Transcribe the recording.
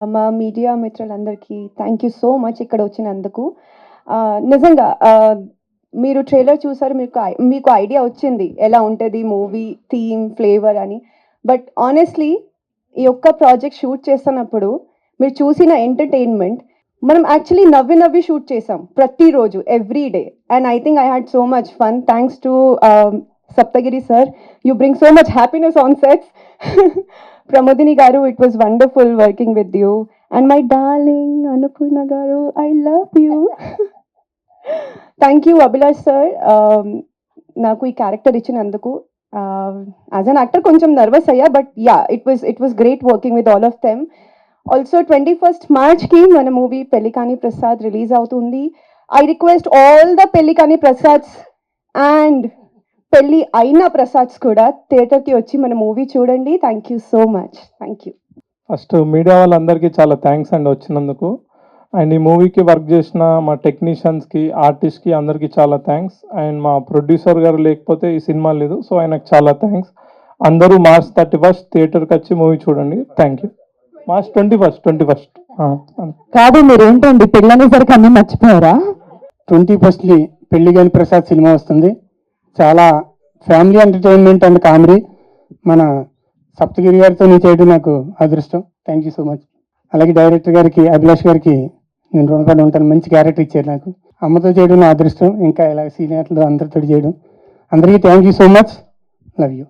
మా మీడియా మిత్రులందరికీ thank you so much ఇక్కడ వచ్చినందుకు. నిజంగా మీరు ట్రైలర్ చూసారు మీకు ఐ- మీకు ఐడియా వచ్చింది ఎలా ఉంటుంది మూవీ థీమ్ ఫ్లేవర్ అని. బట్ ఆనెస్ట్లీ ఈ ఒక్క ప్రాజెక్ట్ షూట్ చేస్తున్నప్పుడు మీరు చూసిన ఎంటర్టైన్మెంట్ మనం యాక్చువల్లీ నవ్వి నవ్వి షూట్ చేసాం ప్రతిరోజు every day and I think I had so much fun thanks to Saptagiri sir you bring so much happiness on sets Pramodini garu it was wonderful working with you and my darling Anupurna garu I love you thank you Abhilash sir నాకు ఈ character ఇచ్చినందుకు. As an actor కొంచెం nervous అయ్యా but yeah it was it was great working with all of them also twenty first మార్చ్కి మన movie Pellikani Prasad release అవుతుంది. I request all the Pellikani Prasads and పెళ్ళి అయిన ప్రసాద్స్ కూడా థియేటర్కి వచ్చి మన మూవీ చూడండి. Thank you so much thank you first media వాళ్ళందరికీ చాలా థ్యాంక్స్ అండి వచ్చినందుకు. అండ్ ఈ మూవీకి వర్క్ చేసిన మా టెక్నీషియన్స్కి ఆర్టిస్ట్కి అందరికీ చాలా థ్యాంక్స్ అండ్ మా ప్రొడ్యూసర్ గారు లేకపోతే ఈ సినిమా లేదు సో ఆయనకు చాలా థ్యాంక్స్ అందరూ మార్చ్ థర్టీ ఫస్ట్ థియేటర్కి వచ్చి మూవీ చూడండి. Thank you March twenty first twenty first. కాదు మీరు ఏంటండి పెళ్ళనేసరికి అన్ని మర్చిపోయారా? ట్వంటీ ఫస్ట్ని పెళ్ళి గాని ప్రసాద్ సినిమా వస్తుంది. చాలా ఫ్యామిలీ ఎంటర్టైన్మెంట్ అండ్ కామెడీ మన సప్తగిరి గారితో నేను చేయడం నాకు అదృష్టం. థ్యాంక్ యూ సో మచ్ అలాగే డైరెక్టర్ గారికి అభిలాష్ గారికి నేను రుణపడి ఉంటాను. మంచి క్యారెక్టర్ ఇచ్చారు నాకు. అమ్మతో చేయడం నా అదృష్టం. ఇంకా ఇలా సీనియర్లు అందరితో చేయడం. అందరికీ thank you so much love you